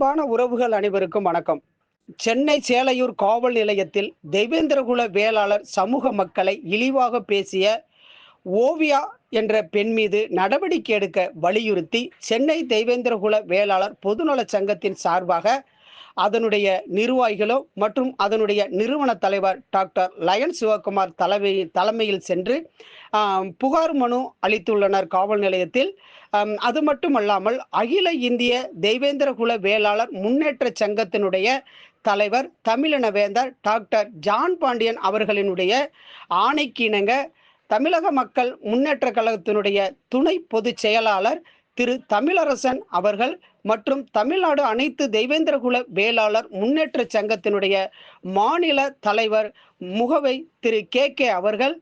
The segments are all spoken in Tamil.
அன்பான உறவுகள் அனைவருக்கும் வணக்கம். சென்னை சேலையூர் காவல் நிலையத்தில் தெய்வேந்திரகுல வேளாளர் சமூக மக்களை இழிவாக பேசிய ஓவியா என்ற பெண் மீது நடவடிக்கை எடுக்க வலியுறுத்தி சென்னை தெய்வேந்திரகுல வேளாளர் பொதுநல சங்கத்தின் சார்பாக அதனுடைய நிர்வாகிகளோ மற்றும் அதனுடைய நிறுவன தலைவர் டாக்டர் லயன் சிவகுமார் தலைமை தலைமையில் சென்று புகார் மனு அளித்துள்ளனர் காவல் நிலையத்தில். அது மட்டுமல்லாமல் அகில இந்திய தெய்வேந்திரகுல வேளாளர் முன்னேற்ற சங்கத்தினுடைய தலைவர் தமிழின வேந்தர் டாக்டர் ஜான் பாண்டியன் அவர்களினுடைய ஆணைக்கிணங்க தமிழக மக்கள் முன்னேற்ற கழகத்தினுடைய துணை பொதுச் செயலாளர் திரு தமிழரசன் அவர்கள் மற்றும் தமிழ்நாடு அனைத்து தெய்வேந்திரகுல வேளாளர் முன்னேற்ற சங்கத்தினுடைய மாநில தலைவர் முகவை திரு கே கே அவர்கள்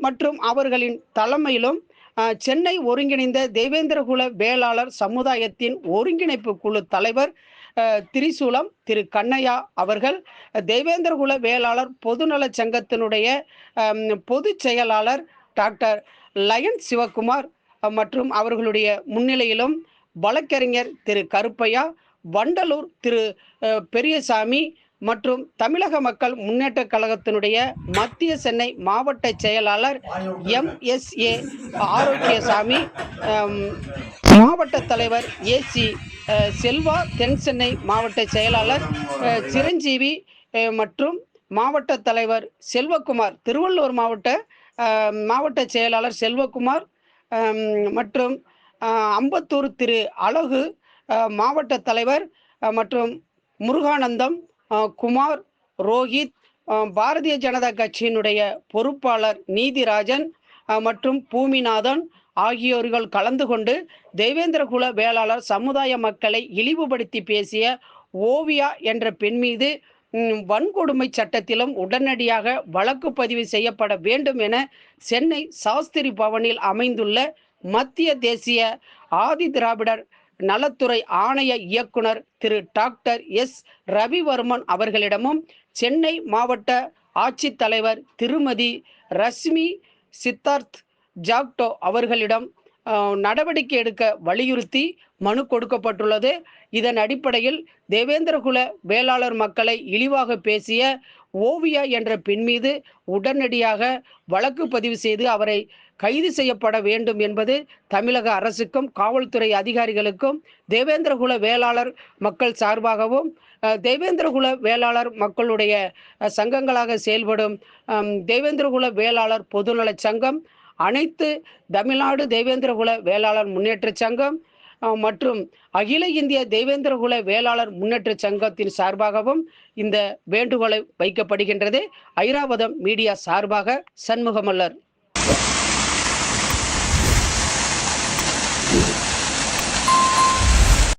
மற்றும் அவர்களின் தலைமையிலும் சென்னை ஒருங்கிணைந்த தெய்வேந்திரகுல வேளாளர் சமுதாயத்தின் ஒருங்கிணைப்பு குழு தலைவர் திரிசூலம் திரு கண்ணையா அவர்கள் தெய்வேந்திரகுல வேளாளர் பொதுநல சங்கத்தினுடைய பொதுச் செயலாளர் டாக்டர் லயன் சிவகுமார் மற்றும் அவர்களுடைய முன்னிலையிலும் வழக்கறிஞர் திரு கருப்பையா வண்டலூர் திரு பெரியசாமி மற்றும் தமிழக மக்கள் முன்னேற்ற கழகத்தினுடைய மத்திய சென்னை மாவட்ட செயலாளர் எம் எஸ் ஏ ஆரோக்கியசாமி மாவட்ட தலைவர் ஏசி செல்வா தென் சென்னை மாவட்ட செயலாளர் சிரஞ்சீவி மற்றும் மாவட்ட தலைவர் செல்வகுமார் திருவள்ளூர் மாவட்ட மாவட்ட செயலாளர் செல்வகுமார் மற்றும் அம்பத்தூர் திரு அழகு மாவட்ட தலைவர் மற்றும் முருகானந்தம் குமார் ரோஹித் பாரதிய ஜனதா கட்சியினுடைய பொறுப்பாளர் நீதிராஜன் மற்றும் பூமிநாதன் ஆகியோர்கள் கலந்து கொண்டு தேவேந்திரகுல வேளாளர் சமுதாய மக்களை இழிவுபடுத்தி பேசிய ஓவியா என்ற பெண் மீது வன்கொடுமை சட்டத்திலும் உடனடியாக வழக்கு பதிவு செய்யப்பட வேண்டும் என சென்னை சாஸ்திரி பவனில் அமைந்துள்ள மத்திய தேசிய ஆதி திராவிடர் நலத்துறை ஆணைய இயக்குனர் திரு டாக்டர் எஸ். ரவிவர்மன் அவர்களிடமும் சென்னை மாவட்ட ஆட்சித்தலைவர் திருமதி ரஷ்மி சித்தார்த் ஜாக்டோ அவர்களிடம் நடவடிக்கை எடுக்க வலியுறுத்தி மனு கொடுக்கப்பட்டுள்ளது. இதன் அடிப்படையில் தேவேந்திரகுல வேளாளர் மக்களை இழிவாக பேசிய ஓவியா என்ற பெண் மீது உடனடியாக வழக்கு பதிவு செய்து அவரை கைது செய்யப்பட வேண்டும் என்பது தமிழக அரசுக்கும் காவல்துறை அதிகாரிகளுக்கும் தேவேந்திரகுல வேளாளர் மக்கள் சார்பாகவும் தேவேந்திரகுல வேளாளர் மக்களுடைய சங்கங்களாக செயல்படும் தேவேந்திரகுல வேளாளர் பொதுநலச் சங்கம் அனைத்து தமிழ்நாடு தேவேந்திரகுல வேளாளர் முன்னேற்ற சங்கம் மற்றும் அகில இந்திய தேவேந்திரகுல வேளாளர் முன்னேற்ற சங்கத்தின் சார்பாகவும் இந்த வேண்டுகோளை வைக்கப்படுகின்றது. ஐராவதம் மீடியா சார்பாக சண்முகமல்லர்.